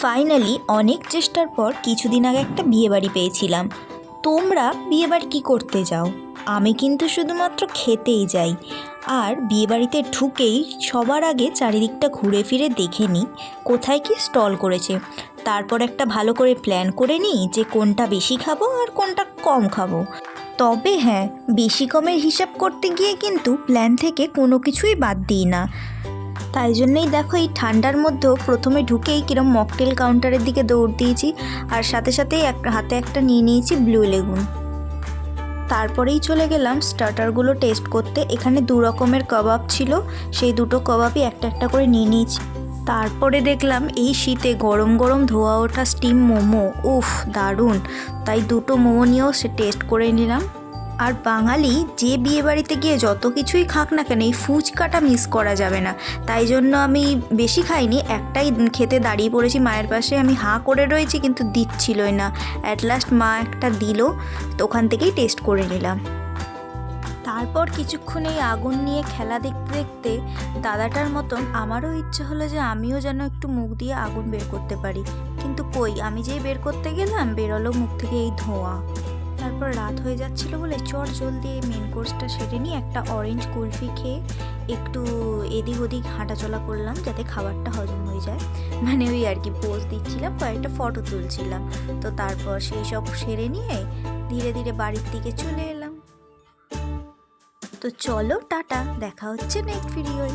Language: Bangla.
ফাইনালি অনেক চেষ্টার পর কিছুদিন আগে একটা বিয়েবাড়ি পেয়েছিলাম। তোমরা বিয়েবাড়ি কী করতে যাও? আমি কিন্তু শুধুমাত্র খেতেই যাই। আর বিয়েবাড়িতে ঢুকেই সবার আগে চারিদিকটা ঘুরে ফিরে দেখে নিই, কোথায় কি স্টল করেছে। তারপর একটা ভালো করে প্ল্যান করে নিই যে কোনটা বেশি খাব আর কোনটা কম খাব। তবে হ্যাঁ বেশি কমের হিসাব করতে গিয়ে কিন্তু প্ল্যান থেকে কোনো কিছুই বাদ দিই না। তাই জন্যেই দেখো এই ঠান্ডার মধ্যেও প্রথমে ঢুকেই কিরম মকটেল কাউন্টারের দিকে দৌড় দিয়েছি, আর সাথে সাথেই এক হাতে একটা নিয়ে নিয়েছি ব্লু লেগুন। তারপরেই চলে গেলাম স্টার্টারগুলো টেস্ট করতে, এখানে দু রকমের কাবাব ছিল, সেই দুটো কবাবই একটা একটা করে নিয়ে নিয়েছি। তারপরে দেখলাম এই শীতে গরম গরম ধোয়া ওঠা স্টিম মোমো, উফ, দারুণ। তাই দুটো মোমো নিয়েও সে টেস্ট করে নিলাম। আর বাঙালি যে বিয়ে বাড়িতে গিয়ে যত কিছুই খাক না কেন, এই ফুচকাটা মিস করা যাবে না। তাই জন্য আমি বেশি খাইনি, একটাই খেতে দাঁড়িয়ে পড়েছি, মায়ের পাশে আমি হাঁ করে রয়েছি, কিন্তু দিচ্ছিলই না। অ্যাট লাস্ট মা একটা দিল, তো ওখান থেকেই টেস্ট করে নিলাম। তারপর কিছুক্ষণ এই আগুন নিয়ে খেলা দেখতে দেখতে দাদাটার মতন আমারও ইচ্ছে হলো যে আমিও যেন একটু মুখ দিয়ে আগুন বের করতে পারি। কিন্তু কই, আমি যেই বের করতে গেলাম, বেরোলো মুখ থেকে এই ধোঁয়া। তারপর রাত হয়ে যাচ্ছিল বলে চট জলদি মেন কোর্সটা সেরে নিয়ে একটা অরেঞ্জ কুলফি খেয়ে একটু এদিক ওদিক হাঁটাচলা করলাম যাতে খাবারটা হজম হয়ে যায়। মানে ওই আর কি পোজ দিচ্ছিলাম, কয়েকটা ফটো তুলছিলাম। তো তারপর সেই সব সেরে নিয়ে ধীরে ধীরে বাড়ির দিকে চলে এলাম। তো চলো টাটা, দেখা হচ্ছে নেক্সট ভিডিওয়